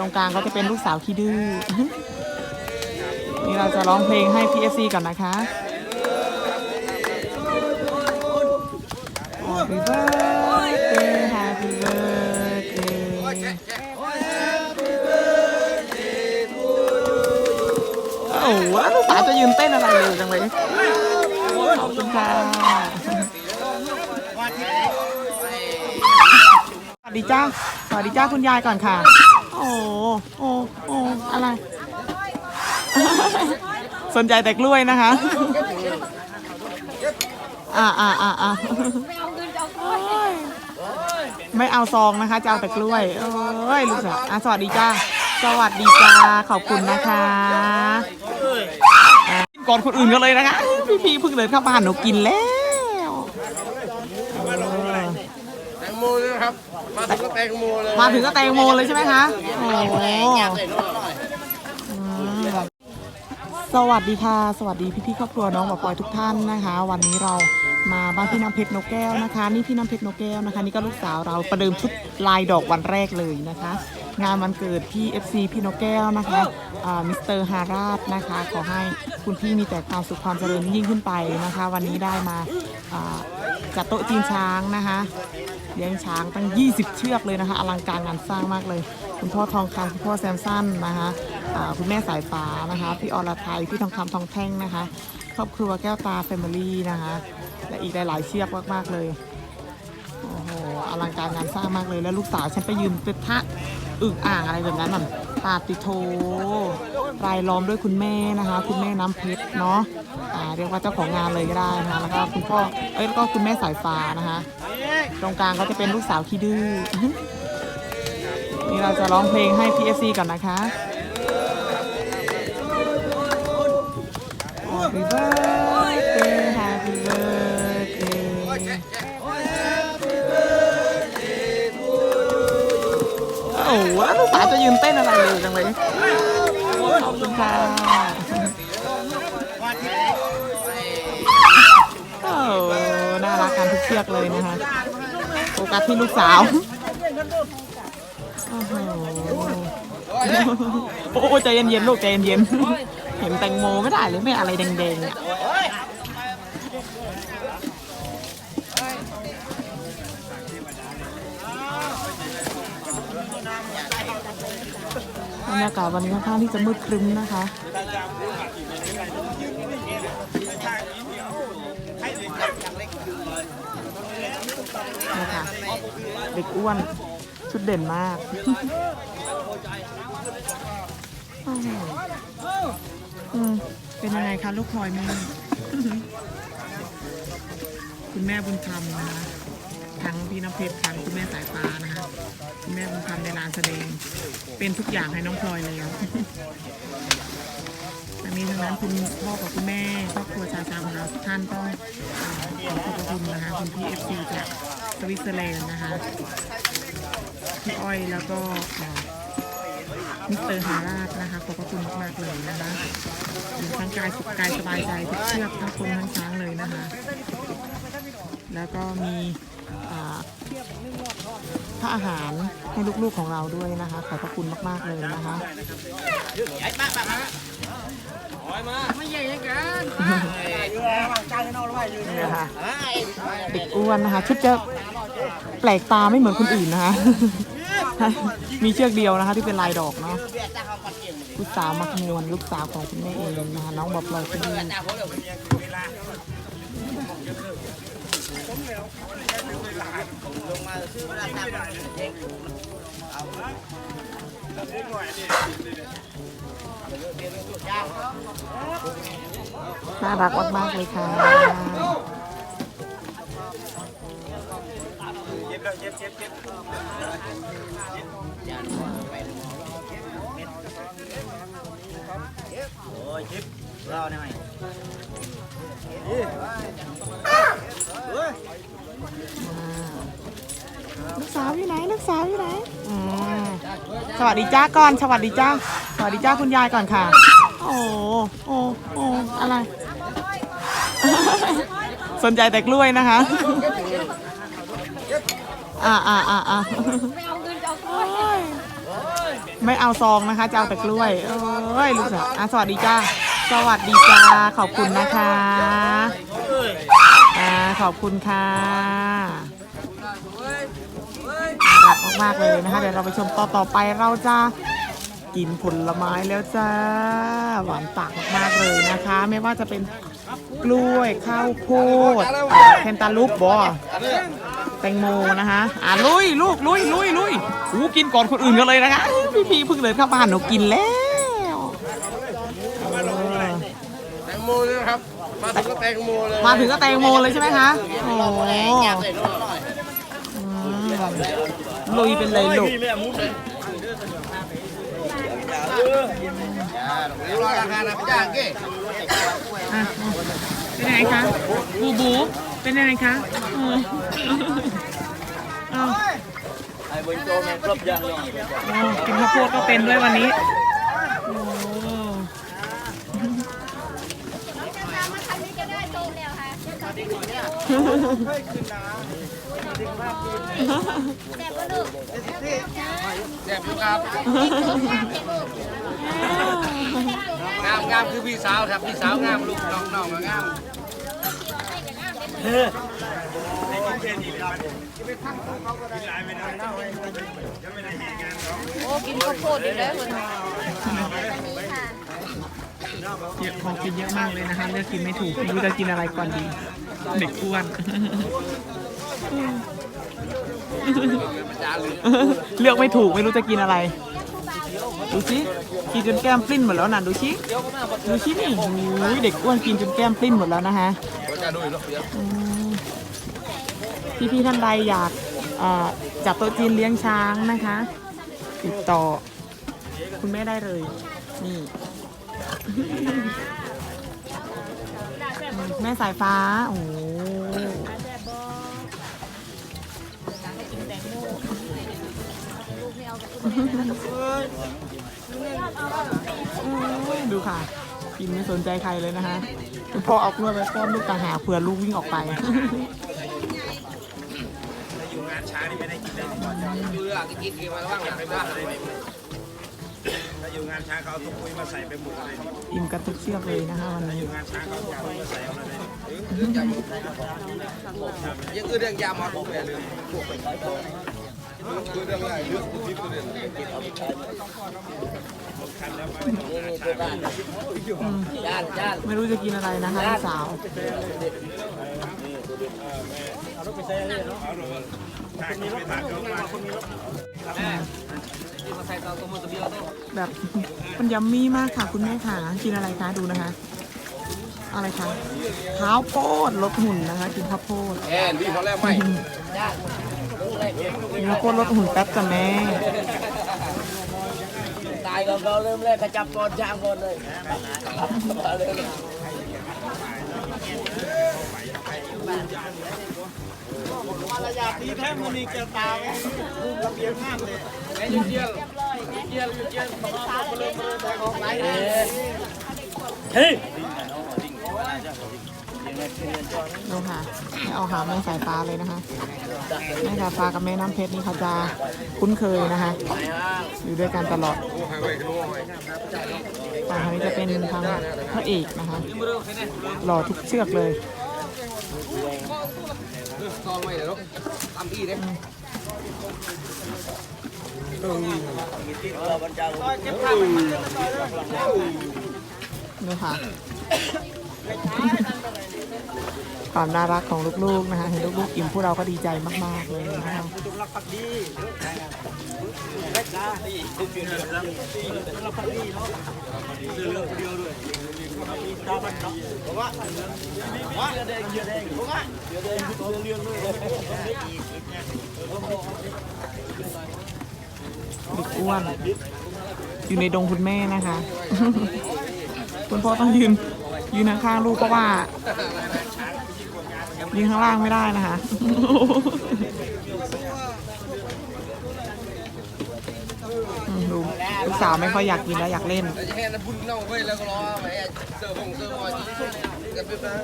ตรงกลางก็จะเป็นลูกสาวขี้ดื้อ นี่เราจะร้องเพลงให้ PFC ก่อนนะคะ Happy birthday Happy birthday โอ้โหแล้วลูกสาวจะยืนเต้นอะไรเร็วจังเลยขอบคุณค่ะสวัสดีจ้าสวัสดีจ้าคุณยายก่อนค่ะ โอ้โหโอ้โอ้อะไร สนใจแต่กล้วยนะคะ อ่าอ่าอ่าอ่าไม่เอาซองนะคะจะเอาแต่กล้วยโอ้ยลูกสาวอะสวัสดีจ้า สวัสดีจ้า ขอบคุณนะคะอะก่อนคนอื่นกันเลยนะคะ พี่พีเพิ่งเดินเข้าบ้านหนูกินแล้วเออ แตงโมเลยครับ มาถึงก็แตงโมเลยมาถึงก็แตงโมเลยใช่ไหมคะโอ้โหสวัสดีค่ะ สวัสดีพี่ๆครอบครัวน้องบอปอยทุกท่านนะคะ วันนี้เรามาบ้านพี่น้ำเพชรนกแก้วนะคะ นี่พี่น้ำเพชรนกแก้วนะคะ นี่ก็ลูกสาวเราประเดิมชุดลายดอกวันแรกเลยนะคะ งานวันเกิดพี่ FC พี่นกแก้วนะคะมิสเตอร์ฮาราชนะคะ ขอให้คุณพี่มีแต่ความสุขความเจริญยิ่งขึ้นไปนะคะ วันนี้ได้มาจัดโต๊ะจีนช้างนะคะ เลี้ยงช้างตั้ง 20 เชือกเลยนะคะ อลังการงานสร้างมากเลย คุณพ่อทองคำคุณพ่อแซมสันนะคะคุณแม่สายฟ้านะคะ พี่อรไทยพี่ทองคำทองแท่งนะคะ ครอบครัวแก้วตาแฟมิลี่นะคะ และอีกหลายๆเชือกมากๆเลย อลังการงานสร้างมากเลยแล้วลูกสาวฉันไปยืนเป็นทะอึ่งอ่างอะไรแบบนั้นน่ะปาติโทรายล้อมด้วยคุณแม่นะคะ คุณแม่น้ำเพชรเนาะอ่าเรียกว่าเจ้าของงานเลยก็ได้นะคะแล้วก็คุณพ่อเอ้ยแล้วก็คุณแม่สายฟ้านะคะ ตรงกลางก็จะเป็นลูกสาวขี้ดื้อ นี่เราจะร้องเพลงให้ PFC ก่อนนะคะ Happy birthday Happy birthday อ้โหแล้วลูกสาวจะยืนเต้นอะไรเร็วจังเลยขอบคุณค่ะโอ้น่ารักกันทุกเชือกเลยนะคะโฟกัสที่ลูกสาวโอ้โหโอ้ใจเย็นๆลูกใจเย็นๆเห็นแตงโมไม่ได้เลยไม่อะไรแดงๆเนี่ย บรรยากาศวันนี้ค่อนข้างที่จะมืดครึ้มนะคะนี่ค่ะเด็กอ้วนชุดเด่นมากโอ้โหอืมเป็นยังไงคะลูกพลอยแม่คุณแม่บุญธรรมนะคะทั้งพี่น้ำเพชรทั้งคุณแม่สายฟ้านะคะ แม่บุญธรรมในลานแสดง เป็นทุกอย่างให้น้องพลอยแล้วทั้งนี้ทั้งนั้นคุณพ่อกับคุณแม่ครอบครัวชาชาของเราทุกท่านต้องขอขอบพระคุณนะคะคุณพี่เอฟซีจากสวิตเซอร์แลนด์นะคะพี่อ้อยแล้วก็มิสเตอร์ฮาราชนะคะขอบพระคุณมากๆเลยนะคะอยู่ทั้งกายสุขกายสบายใจทุกเชือกทั้งคนทั้งช้างเลยนะคะ แล้วก็มี อ่าผ้าอาหารให้ลูกๆของเราด้วยนะคะ ขอบพระคุณมากๆเลยนะคะนี่ค่ะเด็กอ้วนนะคะ ชุดจะแปลกตาไม่เหมือนคนอื่นนะคะ มีเชือกเดียวนะคะ ที่เป็นลายดอกเนาะลูกสาวมักนวลลูกสาวของคุณแม่เองนะคะน้องบอกเลยที่นี่ น่ารักมากๆเลยค่ะ ลูกสาวอยู่ไหนลูกสาวอยู่ไหนอ่าสวัสดีจ้าก่อนสวัสดีจ้าสวัสดีจ้าคุณยายก่อนค่ะ โอ้โอ้โอ้อะไร สนใจแต่กล้วยนะคะอ่าอ่าอ่าอ่าโอ้ยไม่เอาซองนะคะจะเอาแต่กล้วยเอ้ยลูกสาวอะสวัสดีจ้า สวัสดีจ้าขอบคุณนะคะอ่าขอบคุณค่ะน่ารักมากๆเลยนะคะ เดี๋ยวเราไปชมต่อต่อไปเราจะกินผลไม้แล้วจ้าหวานปากมากๆเลยนะคะ ไม่ว่าจะเป็นกล้วยข้าวโพดแคนตาลูปบอแตงโมนะคะอ่าลุยลูกลุยลุยลุยอู้กินก่อนคนอื่นกันเลยนะคะพี่พีเพิ่งเดินเข้าบ้านหนูกินแล้วเออ แตงโมเลยนะครับ มาถึงก็แตงโมเลยมาถึงก็แตงโมเลยใช่ไหมคะโอ้โหแยกใส่รถหน่อยอืมลุยเป็นเลยลูกเดี๋ยวรอราคานะพี่จ้างกี้อะเป็นยังไงคะ บูบู เป็นยังไงคะเออเอาไอ้บนโต๊ะมันครบยังยังเอากินข้าวโพดก็เป็นด้วยวันนี้ โอ้ แซ่บอยู่ครับงามงามคือพี่สาวครับพี่สาวงามลูกน้องน้องก็งามโอ้กินข้าวโพดอีกแล้วคน เยอะของกินเยอะมากเลยนะคะเลือกกินไม่ถูกไม่รู้จะกินอะไรก่อนดี เด็กอ้วน เลือกไม่ถูกไม่รู้จะกินอะไร ดูสิกินจนแก้มปลิ้นหมดแล้วนะดูสิดูสินี่โอ้ยเด็กอ้วนกินจนแก้มปลิ้นหมดแล้วนะคะพี่พี่ๆท่านใดอยากเอ่อจับโต๊ะจีนเลี้ยงช้างนะคะ ติดต่อ คุณแม่ได้เลย นี่ แม่สายฟ้า โอ้โหดูค่ะกินไม่สนใจใครเลยนะคะคุณพ่อเอากล้วยไปป้อนลูกต่างหากเผื่อลูกวิ่งออกไปดูอะกินกินมาบ้างนะไม่ได้ถ้า อยู่งานช้างเขาเอาตุ้ยมาใส่ไปหมดเลยอิ่มกันทุกเชือกเลยนะคะวันนี้งานช้างเขาเอาตุ้ยมาใส่เอาเลยยังคือเรื่องยามาผมเนี่ยลืมคือเรื่องอะไรเรื่องที่ตัวเด่นย่านย่านไม่รู้จะกินอะไรนะคะลูกสาว แบบมันยัมมี่มากค่ะ คุณแม่ค่ะกินอะไรคะดูนะคะ อะไรคะข้าวโพดลดหุ่นนะคะกินข้าวโพดแอนพี่เขาแล้วไหมกินข้าวโพดลดหุ่นแป๊บจ้ะแม่ตายก่อนเขาเริ่มแรกกระจับก่อนช้างก่อนเลย มาเลยดูค่ะให้เอาหาแม่สายฟ้าเลยนะคะแม่สายฟ้ากับแม่น้ำเพชรนี่เขาจะคุ้นเคยนะคะ อยู่ด้วยกันตลอดโอ้ใครไว้ขนมไว้ฝั่งทางนี้จะเป็นทางพระเอกนะคะ หล่อทุกเชือกเลย ซองไว้เดี๋ยวลูกตามพี่เด้ดูค่ะความน่ารักของลูกๆนะคะเห็นลูกๆอิ่มพวกเราก็ดีใจมากๆเลยนะคะ เด็กอ้วนอยู่ในดงคุณแม่นะคะ คุณพ่อต้องยืน ยืนข้างๆลูกเพราะว่ายืนข้างล่างไม่ได้นะคะ อืมดู ลูกสาวไม่ค่อยอยากกินแล้วอยากเล่น แล้วจะให้น้ำบุญน้องไว้แล้วก็รอไว้เสิร์ฟงเสิร์ฟมากันไปนะ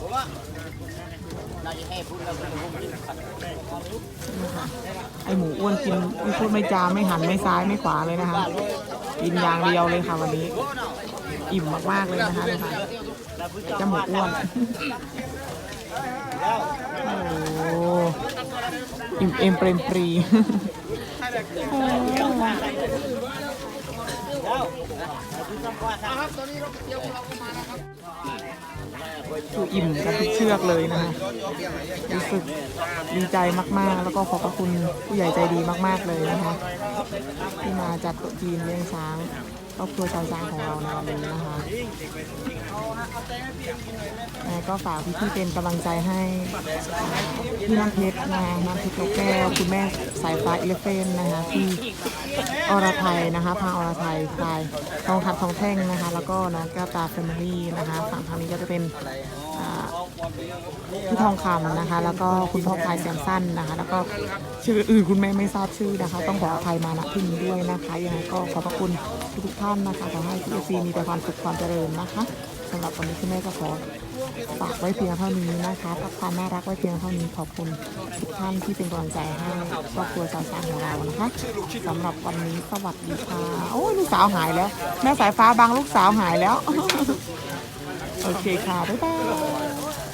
กเราจะให้พูดเราเป็นไอหมูอ้วนกินไม่พูดไม่จาไม่หันไม่ซ้ายไม่ขวาเลยนะคะกินอย่างเดียวเลยค่ะวันนี้ อิ่มมากๆเลยนะคะนะคะจมูอ้วน โอ้อิ่มเอ็มเปรมปรีคืออิ่มกันทุกเชือกเลยนะคะรู้สึกดีใจมากๆ แล้วก็ขอบพระคุณผู้ใหญ่ใจดีมากๆเลยนะคะ ที่มาจัดโต๊ะจีนเลี้ยงช้าง ครอบครัวชาวช้างของเราในวันนี้นะคะยังไงก็ฝากพี่ๆเป็นกำลังใจให้พี่น้ำเพชรนะคะน้ำเพชรนกแก้วคุณแม่สายฟ้าอิเลฟเฟนนะคะที่อรไทยนะคะพาอรไทยพายทองคำทองแท่งนะคะ แล้วก็น้องแก้วตาแฟมิลี่นะคะฝั่งทางนี้ก็จะเป็นอ่า พี่ทองคำนะคะ แล้วก็คุณพ่อพายแซมสั้นนะคะ แล้วก็ชื่ออื่นคุณแม่ไม่ทราบชื่อนะคะ ต้องขออภัยมาณที่นี้ด้วยนะคะยังไงก็ขอบพระคุณทุกท่านนะคะขอให้พี่เอซีมีแต่ความสุขความเจริญนะคะสำหรับวันนี้คุณแม่ก็ขอฝากไว้เพียงเท่านี้นะคะพักความน่ารักไว้เพียงเท่านี้ขอบคุณทุกท่านที่เป็นกำลังใจให้ครอบครัวสาวสาวของเรานะคะสำหรับวันนี้สวัสดีค่ะโอ้ยลูกสาวหายแล้ว แม่สายฟ้าบางลูกสาวหายแล้ว โอเคค่ะ บ๊ายบาย